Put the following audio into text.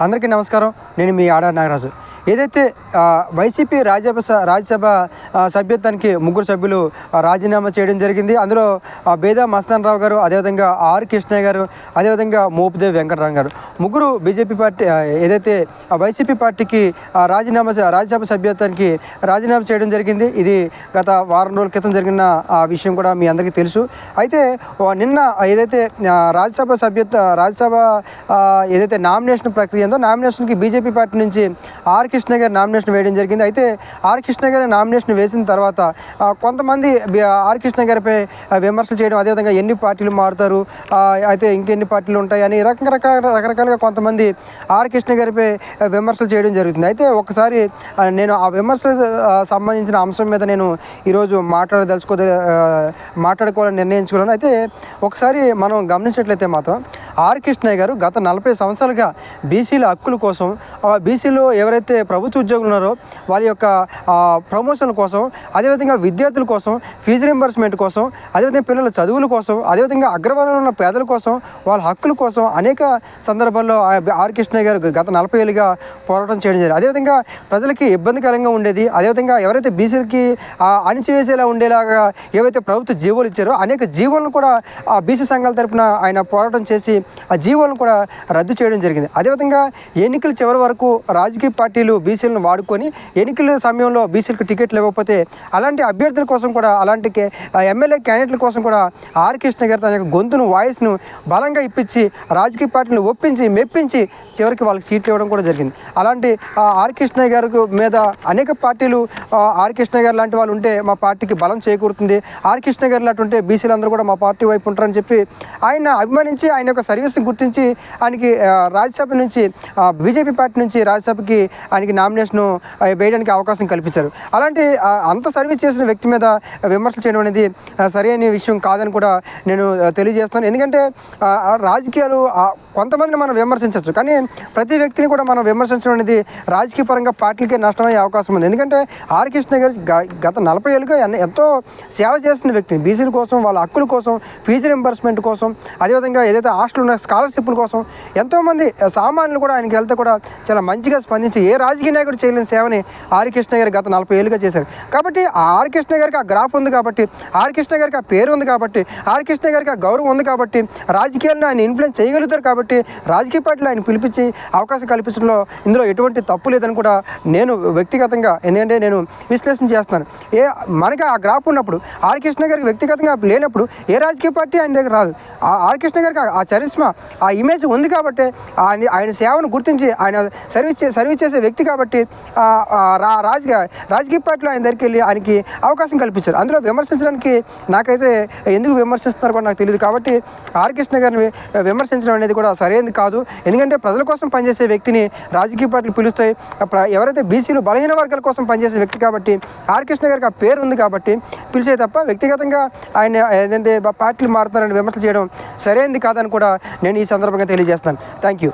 అందరికీ నమస్కారం. నేను మీ ఆడ నాగరాజు. ఏదైతే వైసీపీ రాజ్యసభ రాజ్యసభ సభ్యత్వానికి ముగ్గురు సభ్యులు రాజీనామా చేయడం జరిగింది. అందులో బేదా మస్తాన్ రావు గారు అదేవిధంగా ఆర్ కృష్ణయ్య గారు అదేవిధంగా మోపుదేవి వెంకటరామ్ గారు. ముగ్గురు బీజేపీ పార్టీ ఏదైతే ఆ, వైసీపీ పార్టీకి రాజీనామా రాజ్యసభ సభ్యత్వానికి రాజీనామా చేయడం జరిగింది. ఇది గత వారం రోజుల క్రితం జరిగిన ఆ విషయం కూడా మీ అందరికీ తెలుసు. అయితే నిన్న ఏదైతే రాజ్యసభ సభ్యత్వ రాజ్యసభ ఏదైతే నామినేషన్ ప్రక్రియ ఉందో నామినేషన్కి బీజేపీ పార్టీ నుంచి ఆర్ కృష్ణ గారి నామినేషన్ వేయడం జరిగింది. అయితే ఆర్ కృష్ణ గారి నామినేషన్ వేసిన తర్వాత కొంతమంది ఆర్ కృష్ణ గారిపై విమర్శలు చేయడం అదేవిధంగా ఎన్ని పార్టీలు మారుతారు అయితే ఇంకెన్ని పార్టీలు ఉంటాయి అని రకరకాల రకరకాలుగా కొంతమంది ఆర్ కృష్ణ గారిపై విమర్శలు చేయడం జరుగుతుంది. అయితే ఒకసారి నేను ఆ విమర్శలకు సంబంధించిన అంశం మీద నేను ఈరోజు మాట్లాడదలుచుకో మాట్లాడుకోవాలని నిర్ణయించుకున్నాను. అయితే ఒకసారి మనం గమనించినట్లయితే మాత్రం ఆర్ కృష్ణయ్య గారు గత నలభై సంవత్సరాలుగా బీసీల హక్కుల కోసం బీసీలో ఎవరైతే ప్రభుత్వ ఉద్యోగులు ఉన్నారో వాళ్ళ యొక్క ప్రమోషన్ కోసం అదేవిధంగా విద్యార్థుల కోసం ఫీజు రింబర్స్మెంట్ కోసం అదేవిధంగా పిల్లల చదువుల కోసం అదేవిధంగా అగ్రవర్ణంలో ఉన్న పేదల కోసం వాళ్ళ హక్కుల కోసం అనేక సందర్భాల్లో ఆర్ కృష్ణయ్య గారు గత నలభై ఏళ్ళుగా పోరాటం చేయడం జరిగింది. అదేవిధంగా ప్రజలకి ఇబ్బందికరంగా ఉండేది అదేవిధంగా ఎవరైతే బీసీలకి అణిచివేసేలా ఉండేలాగా ఏవైతే ప్రభుత్వ జీవోలు ఇచ్చారో అనేక జీవోలను కూడా ఆ బీసీ సంఘాల తరపున ఆయన పోరాటం చేసి ఆ జీవోలను కూడా రద్దు చేయడం జరిగింది. అదేవిధంగా ఎన్నికల చివరి వరకు రాజకీయ పార్టీలు బీసీలను వాడుకొని ఎన్నికల సమయంలో బీసీలకు టికెట్లు ఇవ్వకపోతే అలాంటి అభ్యర్థుల కోసం కూడా అలాంటి ఎమ్మెల్యే క్యాండిడేట్ల కోసం కూడా ఆర్ కృష్ణ గారు తన యొక్క గొంతును వాయిస్ను బలంగా ఇప్పించి రాజకీయ పార్టీని ఒప్పించి మెప్పించి చివరికి వాళ్ళకి సీట్లు ఇవ్వడం కూడా జరిగింది. అలాంటి ఆ ఆర్ కృష్ణ గారి మీద అనేక పార్టీలు ఆ, ఆర్ కృష్ణ గారు లాంటి వాళ్ళు ఉంటే మా పార్టీకి బలం చేకూరుతుంది. ఆర్ కృష్ణ గారు లాంటి ఉంటే బీసీలు అందరూ కూడా మా పార్టీ వైపు ఉంటారని చెప్పి ఆయన అభిమానించి ఆయన యొక్క సర్వీస్ని గుర్తించి ఆయనకి రాజ్యసభ నుంచి బీజేపీ పార్టీ నుంచి రాజ్యసభకి ఆయన ఆయనకి నామినేషన్ వేయడానికి అవకాశం కల్పించారు. అలాంటి అంత సర్వీస్ చేసిన వ్యక్తి మీద విమర్శలు చేయడం అనేది సరైన విషయం కాదని కూడా నేను తెలియజేస్తాను ఎందుకంటే రాజకీయాలు కొంతమందిని మనం విమర్శించవచ్చు. కానీ ప్రతి వ్యక్తిని కూడా మనం విమర్శించడం అనేది రాజకీయ పరంగా పార్టీలకే నష్టమయ్యే అవకాశం ఉంది. ఎందుకంటే ఆర్ కృష్ణ గారు గ- గత నలభై ఏళ్ళుగా ఎంతో సేవ చేసిన వ్యక్తిని బీసీల కోసం వాళ్ళ హక్కుల కోసం ఫీజు రింబర్స్మెంట్ కోసం అదేవిధంగా ఏదైతే హాస్టల్ ఉన్న స్కాలర్షిప్ల కోసం ఎంతోమంది సామాన్యులు కూడా ఆయనకి వెళ్తే కూడా చాలా మంచిగా స్పందించి ఏ రాజకీయ నాయకుడు చేయలేని సేవని ఆర్ కృష్ణ గారు గత నలభై ఏళ్ళుగా చేశారు. కాబట్టి ఆ ఆర్ కృష్ణ గారికి ఆ గ్రాఫ్ ఉంది కాబట్టి ఆర్ కృష్ణ గారికి ఆ పేరు ఉంది కాబట్టి ఆర్ కృష్ణ గారికి ఆ గౌరవం ఉంది కాబట్టి రాజకీయాలను ఆయన ఇన్ఫ్లుయెన్స్ చేయగలుగుతారు కాబట్టి రాజకీయ పార్టీలు ఆయన పిలిపించి అవకాశం కల్పించడంలో ఇందులో ఎటువంటి తప్పు లేదని కూడా నేను వ్యక్తిగతంగా ఎందుకంటే నేను విశ్లేషణ చేస్తున్నాను. ఏ మనకి ఆ గ్రాఫ్ ఉన్నప్పుడు ఆర్ కృష్ణ గారికి వ్యక్తిగతంగా లేనప్పుడు ఏ రాజకీయ పార్టీ ఆయన దగ్గర రాదు. ఆ ఆర్ కృష్ణ గారికి ఆ- చరిస్మా ఆ ఇమేజ్ ఉంది కాబట్టి ఆయన ఆయన సేవను గుర్తించి ఆయన సర్వీస్ సర్వీస్ చేసే వ్యక్తి వ్యక్తి కాబట్టి రా- రాజకీయ రాజకీయ పార్టీలో ఆయన దగ్గరికి వెళ్ళి ఆయనకి అవకాశం కల్పించారు. అందులో విమర్శించడానికి నాకైతే ఎందుకు విమర్శిస్తున్నారు కూడా నాకు తెలియదు కాబట్టి ఆర్కృష్ణ గారిని విమర్శించడం అనేది కూడా సరైనది కాదు. ఎందుకంటే ప్రజల కోసం పనిచేసే వ్యక్తిని రాజకీయ పార్టీలు పిలుస్తాయి. ఎవరైతే బీసీలు బలహీన వర్గాల కోసం పనిచేసే వ్యక్తి కాబట్టి ఆర్ కృష్ణ గారికి ఆ పేరు ఉంది కాబట్టి పిలిచే తప్ప వ్యక్తిగతంగా ఆయన ఏదంటే పార్టీలు మారుతున్నారని విమర్శలు చేయడం సరైనది కాదని కూడా నేను ఈ సందర్భంగా తెలియజేస్తాను థ్యాంక్ యూ